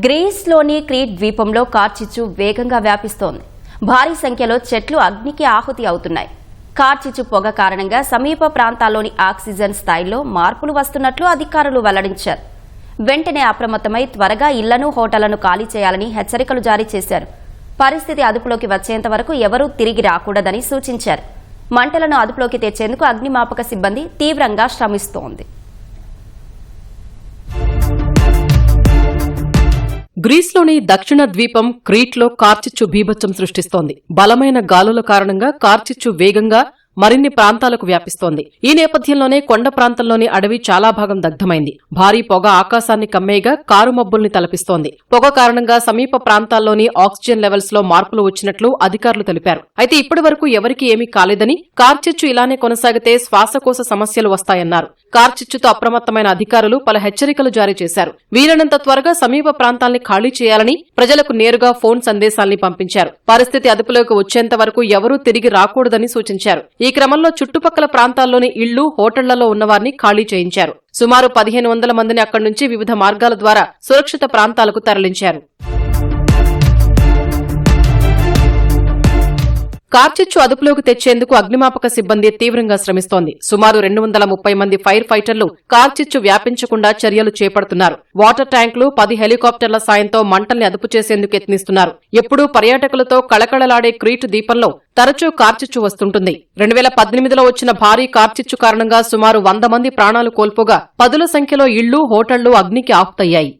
గ్రీస్లోని Crete ద్వీపంలో కార్చిచ్చు వేగంగా వ్యాపిస్తోంది. భారీ సంఖ్యలో చెట్లు అగ్నికి ఆహుతి అవుతున్నాయి. కార్చిచ్చు పొగ కారణంగా సమీప ప్రాంతాల్లోని ఆక్సిజన్ స్థాయిలో మార్పులు వస్తున్నట్లు అధికారులు వెల్లడించారు. వెంటనే అప్రమత్తమై త్వరగా ఇళ్ళను హోటళ్ళను ఖాళీ చేయాలని హెచ్చరికలు జారీ చేశారు. పరిస్థితి అదుపులోకి వచ్చేంత వరకు ఎవరూ తిరిగి రాకూడదని సూచించారు. మంటలను అదుపులోకి తెచ్చేందుకు అగ్నిమాపక సిబ్బంది తీవ్రంగా శ్రమిస్తోంది. గ్రీస్లోని దక్షిణ ద్వీపం క్రీట్లో కార్చిచ్చు బీభత్సం సృష్టిస్తోంది. బలమైన గాలుల కారణంగా కార్చిచ్చు వేగంగా మరిన్ని ప్రాంతాలకు వ్యాపిస్తోంది. ఈ నేపథ్యంలోనే కొండ ప్రాంతంలోని అడవి చాలా భాగం దగ్ధమైంది. భారీ పొగ ఆకాశాన్ని కమ్మేగా కారు మబ్బుల్ని తలపిస్తోంది. పొగ కారణంగా సమీప ప్రాంతాల్లోని ఆక్సిజన్ లెవెల్స్లో మార్పులు వచ్చినట్లు అధికారులు తెలిపారు. అయితే ఇప్పటి వరకు ఎవరికీ ఏమీ కాలేదని కార్చిచ్చు ఇలానే కొనసాగితే శ్వాసకోశ సమస్యలు వస్తాయన్నారు. కార్చిచ్చుతో అప్రమత్తమైన అధికారులు పలు హెచ్చరికలు జారీ చేశారు. వీలైనంత త్వరగా సమీప ప్రాంతాల్ని ఖాళీ చేయాలని ప్రజలకు నేరుగా ఫోన్ సందేశాల్ని పంపించారు. పరిస్థితి అదుపులోకి వచ్చేంత వరకు ఎవరూ తిరిగి రాకూడదని సూచించారు. ఈ క్రమంలో చుట్టుపక్కల ప్రాంతాల్లోని ఇళ్ళు హోటళ్ళలో ఉన్నవారిని ఖాళీ చేయించారు. సుమారు పదిహేను వందల మందిని అక్కడి నుంచి వివిధ మార్గాల ద్వారా సురక్షిత ప్రాంతాలకు తరలించారు. కార్చిచ్చు అదుపులోకి తెచ్చేందుకు అగ్నిమాపక సిబ్బంది తీవ్రంగా శ్రమిస్తోంది. సుమారు రెండు వందల ముప్పై మంది ఫైర్ ఫైటర్లు కార్చిచ్చు వ్యాపించకుండా చర్యలు చేపడుతున్నారు. వాటర్ ట్యాంకులు పది హెలికాప్టర్ల సాయంతో మంటల్ని అదుపు చేసేందుకు యత్నిస్తున్నారు. ఎప్పుడూ పర్యాటకులతో కళకళలాడే క్రీటు దీపంలో తరచూ కార్చిచ్చు వస్తుంటుంది. రెండు వేల పద్దెనిమిదిలో వచ్చిన భారీ కార్చిచ్చు కారణంగా సుమారు వంద మంది ప్రాణాలు కోల్పోగా పదుల సంఖ్యలో ఇళ్ళు హోటళ్ళు అగ్నికి ఆహుతయ్యాయి.